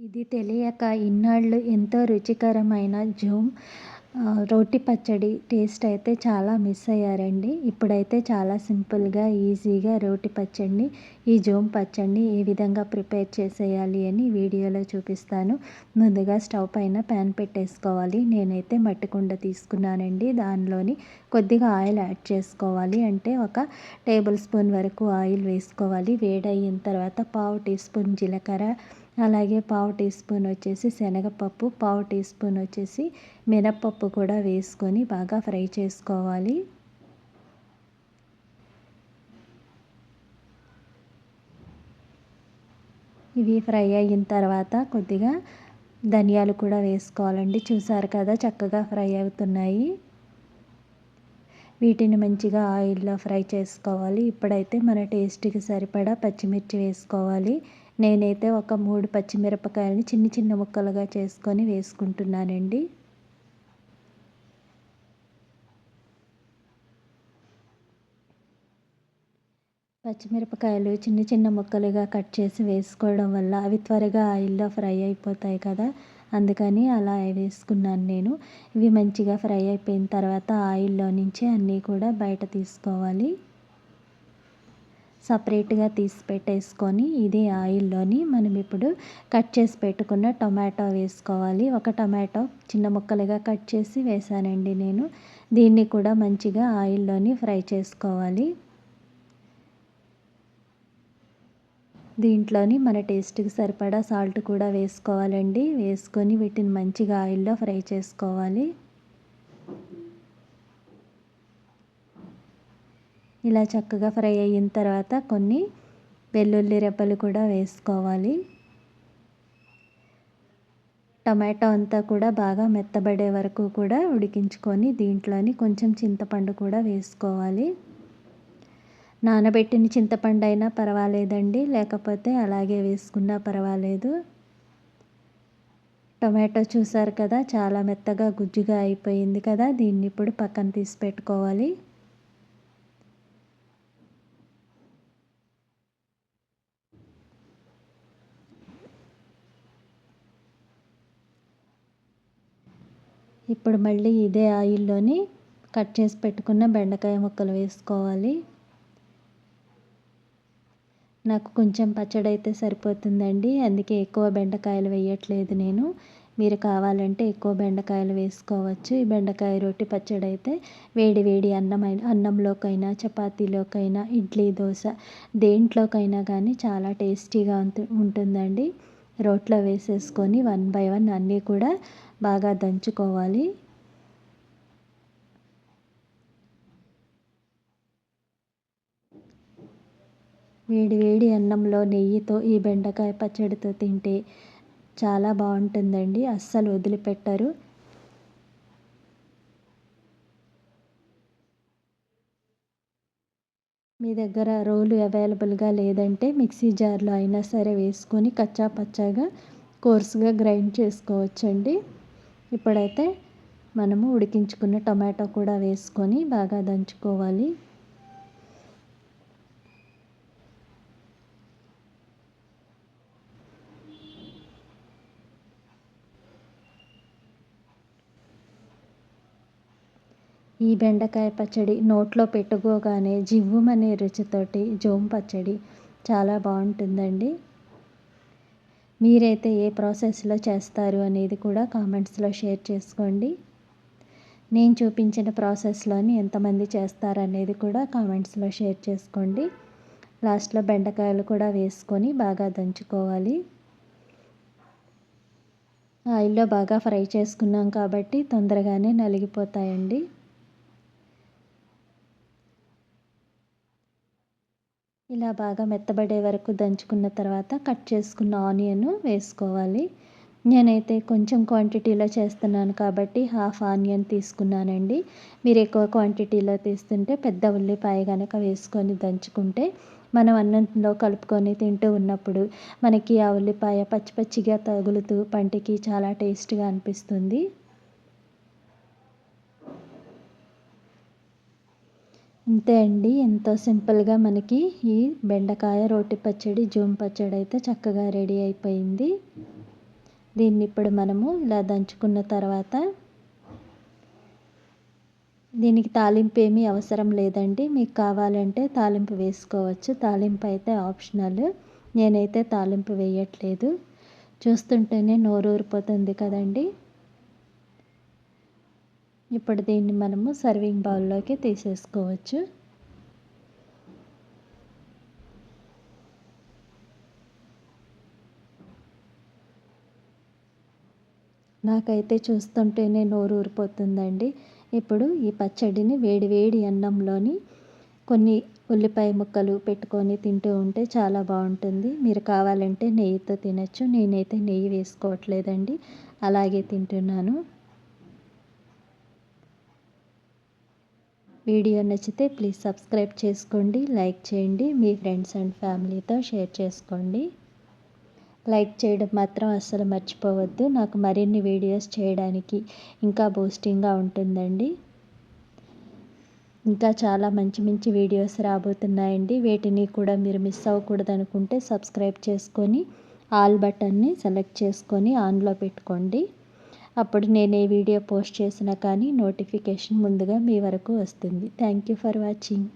ఇది తెలియక ఇన్నాళ్ళు ఎంతో రుచికరమైన జూమ్ రోటి పచ్చడి టేస్ట్ అయితే చాలా మిస్ అయ్యారండి. ఇప్పుడైతే చాలా సింపుల్గా ఈజీగా రోటి పచ్చడిని ఈ జోమ్ పచ్చడిని ఏ విధంగా ప్రిపేర్ చేసేయాలి అని వీడియోలో చూపిస్తాను. ముందుగా స్టవ్ పైన ప్యాన్ పెట్టేసుకోవాలి. నేనైతే మట్టి కుండ తీసుకున్నానండి. దానిలోని కొద్దిగా ఆయిల్ యాడ్ చేసుకోవాలి. అంటే ఒక టేబుల్ స్పూన్ వరకు ఆయిల్ వేసుకోవాలి. వేడయిన తర్వాత పావు టీ స్పూన్ జీలకర్ర అలాగే పావు టీ స్పూన్ వచ్చేసి శనగపప్పు పావు టీ స్పూన్ వచ్చేసి మినప్పప్పు కూడా వేసుకొని బాగా ఫ్రై చేసుకోవాలి. ఇవి ఫ్రై అయిన తర్వాత కొద్దిగా ధనియాలు కూడా వేసుకోవాలండి. చూసారు కదా చక్కగా ఫ్రై అవుతున్నాయి. వీటిని మంచిగా ఆయిల్లో ఫ్రై చేసుకోవాలి. ఇప్పుడైతే మన టేస్ట్కి సరిపడా పచ్చిమిర్చి వేసుకోవాలి. నేనైతే ఒక మూడు పచ్చిమిరపకాయలని చిన్న చిన్న ముక్కలుగా చేసుకొని వేసుకుంటున్నానండి. పచ్చిమిరపకాయలు చిన్న చిన్న ముక్కలుగా కట్ చేసి వేసుకోవడం వల్ల అవి త్వరగా ఆయిల్లో ఫ్రై అయిపోతాయి కదా. అందుకని అలా వేసుకున్నాను నేను. ఇవి మంచిగా ఫ్రై అయిపోయిన తర్వాత ఆయిల్లో నుంచి అన్నీ కూడా బయట తీసుకోవాలి. సపరేట్గా తీసి పెట్టేసుకొని ఇదే ఆయిల్లోని మనం ఇప్పుడు కట్ చేసి పెట్టుకున్న టొమాటో వేసుకోవాలి. ఒక టమాటో చిన్న ముక్కలుగా కట్ చేసి వేసానండి నేను. దీన్ని కూడా మంచిగా ఆయిల్లోని ఫ్రై చేసుకోవాలి. దీంట్లోని మన టేస్ట్కి సరిపడా సాల్ట్ కూడా వేసుకోవాలండి. వేసుకొని వీటిని మంచిగా ఆయిల్లో ఫ్రై చేసుకోవాలి. ఇలా చక్కగా ఫ్రై అయిన తర్వాత కొన్ని వెల్లుల్లి రెబ్బలు కూడా వేసుకోవాలి. టమాటో అంతా కూడా బాగా మెత్తబడే వరకు కూడా ఉడికించుకొని దీంట్లోని కొంచెం చింతపండు కూడా వేసుకోవాలి. నానబెట్టిన చింతపండు అయినా పర్వాలేదండి లేకపోతే అలాగే వేసుకున్నా పర్వాలేదు. టొమాటో చూసారు కదా చాలా మెత్తగా గుజ్జుగా అయిపోయింది కదా దీన్ని ఇప్పుడు పక్కన తీసి పెట్టుకోవాలి. ఇప్పుడు మళ్ళీ ఇదే ఆయిల్లోని కట్ చేసి పెట్టుకున్న బెండకాయ ముక్కలు వేసుకోవాలి. నాకు కొంచెం పచ్చడి అయితే సరిపోతుందండి. అందుకే ఎక్కువ బెండకాయలు వేయట్లేదు నేను. మీరు కావాలంటే ఎక్కువ బెండకాయలు వేసుకోవచ్చు. ఈ బెండకాయ రొట్టి పచ్చడి అయితే వేడి వేడి అన్నమైన అన్నంలోకైనా చపాతీలోకైనా ఇడ్లీ దోశ దేంట్లోకైనా కానీ చాలా టేస్టీగా ఉంటుందండి. రోట్లో వేసేసుకొని వన్ బై వన్ అన్నీ కూడా బాగా దంచుకోవాలి. వేడి వేడి అన్నంలో నెయ్యితో ఈ బెండకాయ పచ్చడితో తింటే చాలా బాగుంటుందండి. అస్సలు వదిలిపెట్టరు. మీ దగ్గర రోలు అవైలబుల్గా లేదంటే మిక్సీ జార్లో అయినా సరే వేసుకొని కచ్చా పచ్చాగా కోర్సుగా గ్రైండ్ చేసుకోవచ్చండి. ఇప్పుడైతే మనము ఉడికించుకున్న టమాటో కూడా వేసుకొని బాగా దంచుకోవాలి. ఈ బెండకాయ పచ్చడి నోట్లో పెట్టుకోగానే జివ్వుమనే రుచితోటి జోమ్ పచ్చడి చాలా బాగుంటుందండి. మీరైతే ఏ ప్రాసెస్లో చేస్తారు అనేది కూడా కామెంట్స్లో షేర్ చేసుకోండి. నేను చూపించిన ప్రాసెస్లోని ఎంతమంది చేస్తారనేది కూడా కామెంట్స్లో షేర్ చేసుకోండి. లాస్ట్లో బెండకాయలు కూడా వేసుకొని బాగా దంచుకోవాలి. ఆయిల్లో బాగా ఫ్రై చేసుకున్నాం కాబట్టి తొందరగానే నలిగిపోతాయండి. ఇలా బాగా మెత్తబడే వరకు దంచుకున్న తర్వాత కట్ చేసుకున్న ఆనియన్ వేసుకోవాలి. నేనైతే కొంచెం క్వాంటిటీలో చేస్తున్నాను కాబట్టి హాఫ్ ఆనియన్ తీసుకున్నానండి. మీరు ఎక్కువ క్వాంటిటీలో తీస్తుంటే పెద్ద ఉల్లిపాయ కనుక వేసుకొని దంచుకుంటే మనం అన్నంలో కలుపుకొని తింటూ ఉన్నప్పుడు మనకి ఆ ఉల్లిపాయ పచ్చి పచ్చిగా తగులుతూ పంటికి చాలా టేస్ట్గా అనిపిస్తుంది. అంతే అండి. ఎంతో సింపుల్గా మనకి ఈ బెండకాయ రోటి పచ్చడి జూమ్ పచ్చడి అయితే చక్కగా రెడీ అయిపోయింది. దీన్ని ఇప్పుడు మనము ఇలా దంచుకున్న తర్వాత దీనికి తాలింపు ఏమీ అవసరం లేదండి. మీకు కావాలంటే తాలింపు వేసుకోవచ్చు. తాలింపు అయితే ఆప్షనల్. నేనైతే తాలింపు వేయట్లేదు. చూస్తుంటేనే నోరూరిపోతుంది కదండీ. కదండి ఇప్పుడు దీన్ని మనము సర్వింగ్ బౌల్లోకి తీసేసుకోవచ్చు. నాకైతే చూస్తుంటేనే నోరు ఊరిపోతుందండి. ఇప్పుడు ఈ పచ్చడిని వేడి వేడి అన్నంలోని కొన్ని ఉల్లిపాయ ముక్కలు పెట్టుకొని తింటూ ఉంటే చాలా బాగుంటుంది. మీరు కావాలంటే నెయ్యితో తినచ్చు నేనైతే నెయ్యి వేసుకోవట్లేదండి. అలాగే తింటున్నాను. వీడియో నచ్చితే ప్లీజ్ సబ్స్క్రైబ్ చేసుకోండి లైక్ చేయండి మీ ఫ్రెండ్స్ అండ్ ఫ్యామిలీతో షేర్ చేసుకోండి. లైక్ చేయడం మాత్రం అస్సలు మర్చిపోవద్దు. నాకు మరిన్ని వీడియోస్ చేయడానికి ఇంకా బూస్టింగ్గా ఉంటుందండి. ఇంకా చాలా మంచి మంచి వీడియోస్ రాబోతున్నాయండి. వీటిని కూడా మీరు మిస్ అవ్వకూడదు అనుకుంటే సబ్స్క్రైబ్ చేసుకొని ఆల్ బటన్ని సెలెక్ట్ చేసుకొని ఆన్లో పెట్టుకోండి. అప్పుడు నేను ఏ వీడియో పోస్ట్ చేసినా కానీ నోటిఫికేషన్ ముందుగా మీ వరకు వస్తుంది. Thank you for watching